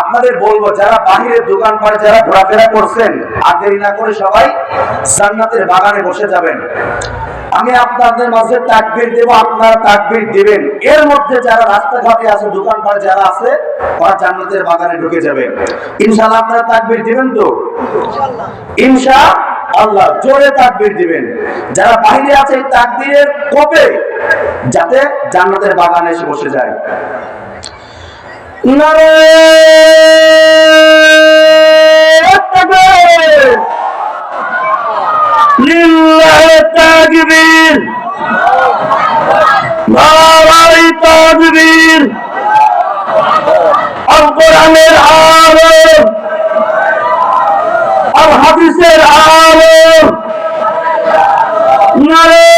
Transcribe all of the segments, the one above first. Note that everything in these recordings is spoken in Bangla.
আপনাদের বলব যারা বাহিরের দোকানপাট যারা ঘোরাফেরা করছেন আর দেরি না করে সবাই জান্নাতের বাগানে বসে যাবেন। আমি আপনাদের মাঝে তাকবির দেব আপনারা তাকবির দিবেন। এর মধ্যে যারা রাস্তাঘাটে আছে দোকানপাট যারা আছে ওরা জান্নাতের বাগানে ঢুকে যাবে। ইনশাআল্লাহ আপনারা তাকবির দিবেন তো? ইনশা আল্লাহ জোরে তাকবির দিবেন। যারা বাইরে আছে তাকবীরের কোপে যাতে জান্নাতের বাগানে এসে বসে যায়। তাকবীর নারাই তাকবীর। আল কোরআনের আলো আর হাদিসের আলো নারে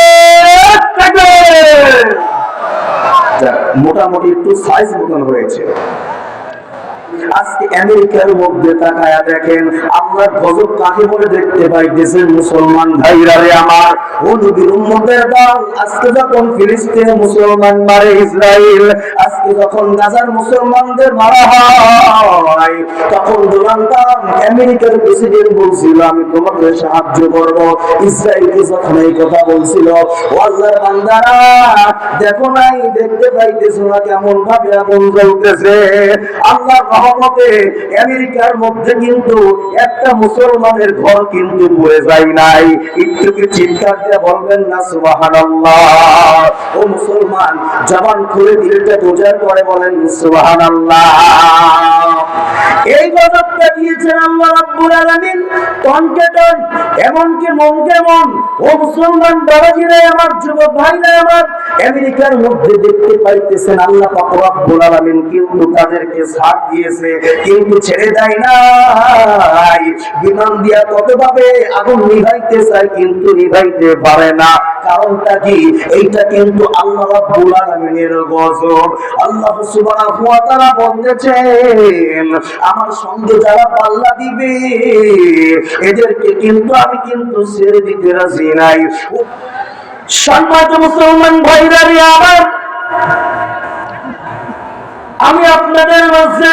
মোটামুটি একটু সাইজ মতন হয়েছে। আজকে আমেরিকার মধ্যে তাকায়া দেখেন আল্লাহর গজব কাকে বলে দেখতে পাইতেছেন মুসলমান ভাইরা রে আমার? ও নবীর উম্মতের দল, আজকে যখন ফিলিস্তিনে মুসলমান মারে ইসরায়েল আজকে যখন গাজার মুসলমানদের মারা হয়, তখন ডোনাল্ড আমেরিকার প্রেসিডেন্ট বলছিল, আমি তোমাকে সাহায্য করব। ইসরায়েলকে যখন এই কথা বলছিল? আল্লাহর বান্দারা, দেখো নাই, দেখতে পাইতেছো না কেমন ভাবে আগুন জ্বলতেছে। আল্লাহর রহমতে আমেরিকার মধ্যে কিন্তু একটা মুসলমানের ঘর কিন্তু পড়ে যায় নাই। একটুকে চিন্তা দিয়ে বলবেন না সুবাহান ও মুসলমান জবান খুলে দিলটা বোঝার পরে বলেন, সুবহানাল্লাহ। এই গজবটা দিয়েছেন আল্লাহ রাব্বুল আলামিন। তনকে তন এমনকি মনকে মন। ও মুসলমান বাবাজিরা আমার, যুবক ভাইরা আমার, আমেরিকার মধ্যে দেখতে পাইতেছেন আল্লাহ পাক রব্বুল আলামিন, কিন্তু তাদেরকে ছাড় দিয়েছে, কিন্তু ছেড়ে দেয় নাই। বিমান দিয়া কতভাবে আগুন নিভাইতে চায়, কিন্তু নিভাইতে পারে না। কারণটা কি? এইটা কিন্তু আল্লাহ রাব্বুল আলামিনের গজব। আল্লাহ সুবহানাহু ওয়া তাআলা বলতেছেন, আমার সঙ্গে যারা পাল্লা দিবে, এদেরকে কিন্তু আমি কিন্তু ছেড়ে দিতে রাজি নাই। সম্মানিত মুসলমান ভাইরা আমার আমি আপনাদের মাঝে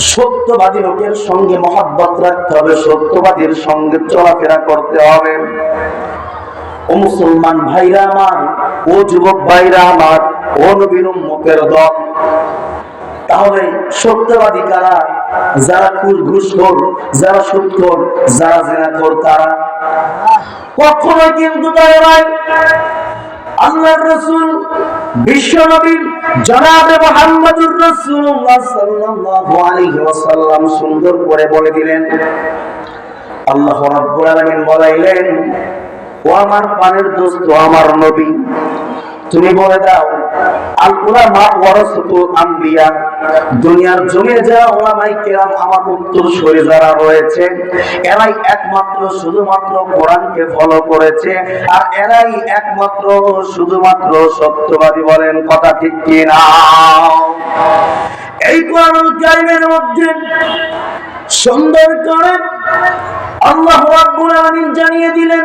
সত্যবাদী লোকের সঙ্গে মহাব্বত রাখতে হবে, সত্যবাদীর সঙ্গে চলাফেরা করতে হবে। ও মুসলমান ভাইরা আমার, ও যুবক ভাইরা আমার, ও নবীর উম্মতের দল। তাহলে সত্যবাদী কারা? যারা খুশ ঘুষখোর, যারা সুদখোর যারা জেনাখোর, তারা? কখনো কিন্তু তারা নয়। আল্লাহর রাসূল বিশ্ব নবী জনাবে মোহাম্মদুর রাসূলুল্লাহ সাল্লাল্লাহু আলাইহি ওয়াসাল্লাম সুন্দর করে বলে দিলেন, আল্লাহ রাব্বুল আলামিন বলাইলেন, ও আমার পানের দোস্ত আমার নবী তুমি বলে দাও আল উলামা ওয়ারাসাতুল আম্বিয়া দুনিয়ার জমে যা ওলামাই কেরাম আমার উত্তর সরে যারা রয়েছে, এরাই একমাত্র শুধুমাত্র কোরআনকে ফলো করেছে, আর এরাই একমাত্র শুধুমাত্র সত্যবাদী বলেন কথা ঠিক কি না এই কোরআন কারিমের মধ্যে সুন্দর করে আল্লাহ রাব্বুল আলামিন জানিয়ে দিলেন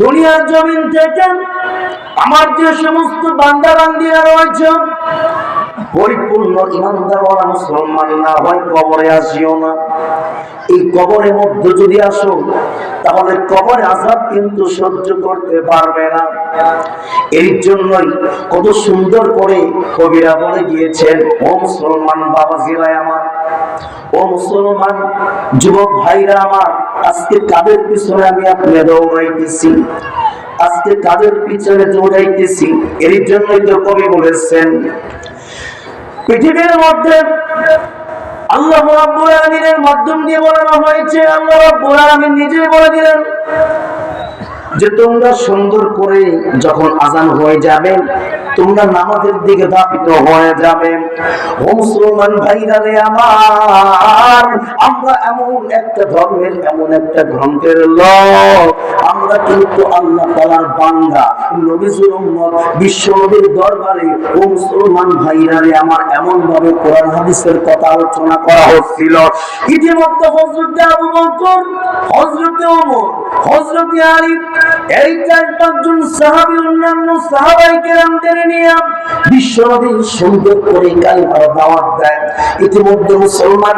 দুনিয়ার জমিন থেকে আমার যে সমস্ত বান্দা বান্দিরা রয়েছে, পরিপূর্ণ ইমানদার ওরা মুসলমান না হয়, কবরে আসিও না। এই কবরের মধ্যে যদি আসো, তাহলে কবরে আজাব কিন্তু সহ্য করতে পারবে না। এই জন্যই কত সুন্দর করে কবিরা বলে গিয়েছেন, ও মুসলমান বাবা জিরায় আমার ও মুসলমান, যুবক ভাইরা আমার, আজকে কাদের পিছনে আমি আপনি দৌড়াইতেছি? আজকে কাদের পিছনে দৌড়াইতেছি? এর জন্যই তো কবি বলেছেন, পৃথিবীর মধ্যে আল্লাহ রাব্বুল মাধ্যম দিয়ে বলানো হয়েছে, আল্লাহ রাব্বুল আলামিন নিজেই বলে দিলেন যে তোমরা সুন্দর করে যখন আজান হয়ে যাবে, তোমরা নামাজের দিকে ধাপিত হয়ে যাবে। ও মুসলমান ভাইরা রে আমার, আমরা এমন একটা ধর্মের, এমন একটা গ্রন্থের লোক। আমরা কিন্তু আল্লাহ তাআলার বান্দা। বিশ্ব নবীর দরবারে ও মুসলমান ভাইরা রে আমার এমন ভাবে কোরআন হাদিসের কথা আলোচনা করা হচ্ছিল। ইতিমধ্যে হযরত আবু বকর, হযরত ওমর এই চার পাঁচজন সাহাবী, অন্যান্য সাহাবাই নিয়ে সুন্দর করে কালিমার দাওয়াত দেয় ইতিমধ্যে মুসলমান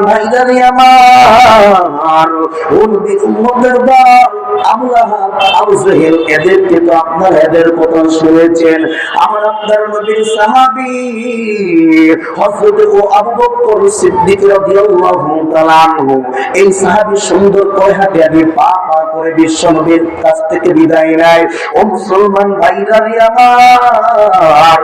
আমার এদেরকে তো এদের কথা শুনেছেন। আমার আপনার সাহাবী হযরত ও আবু বকর সিদ্দিক রাদিয়াল্লাহু তাআলা এই সাহাবী সুন্দর করে হাঁটে আমি পা পা করে বিশ্ব নবীর কাছ থেকে বিদায় নেয়। ও মুসলমান ভাইরা রে আমার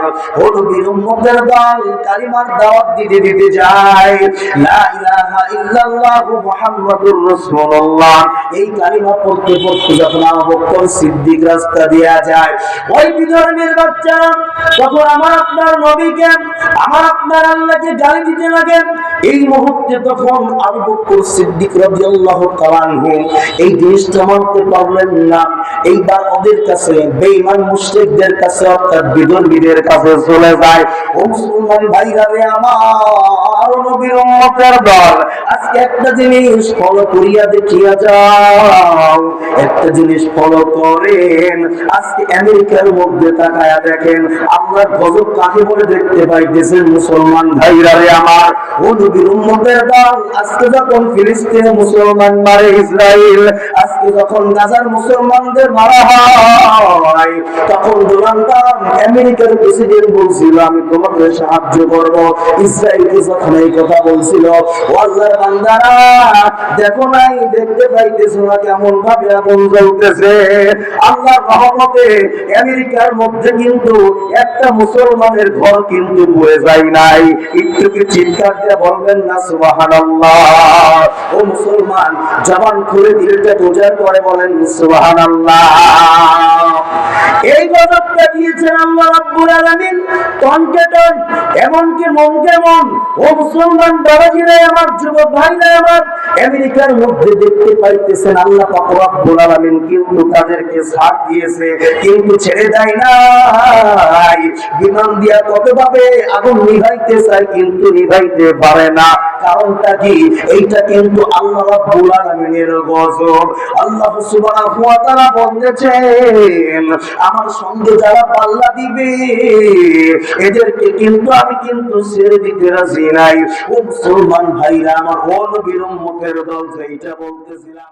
নবীর উম্মতের দল কালিমার দাওয়াত দিতে দিতে যায়। লা ইলাহা ইল্লাল্লাহু মুহাম্মাদুর রাসূলুল্লাহ। এই কালিমা পড়তে পড়তে যখন আবু সিদ্দিক রাস্তা দিয়া যায়, ওই বিধর্মের বাচ্চা তখন আমার আপনার নবীকে, আমার আপনার আল্লাহকে গালি দিতে লাগে, এই মুহূর্তে তখন আবু বকর সিদ্দিক রাদিয়াল্লাহু তাআলা এই জিনিসটা মানতে পারলেন না। এইবার ওদের কাছে, বেঈমান মুশরিকদের কাছে অর্থাৎ বিধর্মীদের কাছে চলে যায়। ও মুসলমান ভাইরা রে আমার। দল। আজকে একটা জিনিস ফলো করিয়া দেখিয়া যাও। একটা জিনিস ফলো করেন। আজকে আমেরিকার মধ্যে তাকায়া দেখেন গজব কাকে বলে দেখতে পাইতেছেন মুসলমান ভাইরা রে আমার। ও নবীর উম্মতের দল, আজকে যখন মুসলমান মারে ইসরায়েল আজকে যখন গাজার মুসলমানদের মারা হয়, তখন আমেরিকার প্রেসিডেন্ট বলছিল, আমি তোমাকে সাহায্য করব। ইসরায়েলকে যখন এই কথা বলছিল। দেখো নাই, দেখতে পাইতেছো না কেমন ভাবে আগুন জ্বলতেছে। আল্লাহর রহমতে আমেরিকার মধ্যে কিন্তু একটা মুসলমানের ঘর কিন্তু বয়ে যায় নাই। একটু কি চিৎকার দিয়ে বলবেন না, সুবহানাল্লাহ? ও মুসলমান জবান খুলে দিলটা বোঝার পরে বলেন, সুবহানাল্লাহ। এই গজবটা দিয়েছেন আল্লাহ রাব্বুল আলামিন। তনকে তন এমনকি মনকে মন ও মুসলমান বাবাজিরা আমার, যুবক ভাইরা আমার, আমেরিকার মধ্যে দেখতে পাইতেছেন আল্লাহ পাক রব্বুল আলামিন কিন্তু তাদেরকে ছাড় দিয়েছে, কিন্তু ছেড়ে দেয় নাই। বিমান দিয়া কতভাবে আগুন নিভাইতে চায়, কিন্তু নিভাইতে পারে না। কারণটা কি? এইটা কিন্তু আল্লাহ রাব্বুল আলামিনের গজব। আল্লাহ সুবহানাহু ওয়া তাআলা বলেছেন আমার সঙ্গে যারা পাল্লা দিবে, এদেরকে কিন্তু আমি কিন্তু ছেড়ে দিতে রাজি নাই। ও মুসলমান ভাইরা, আমার উম্মতের দল এইটা বলতেছিলাম।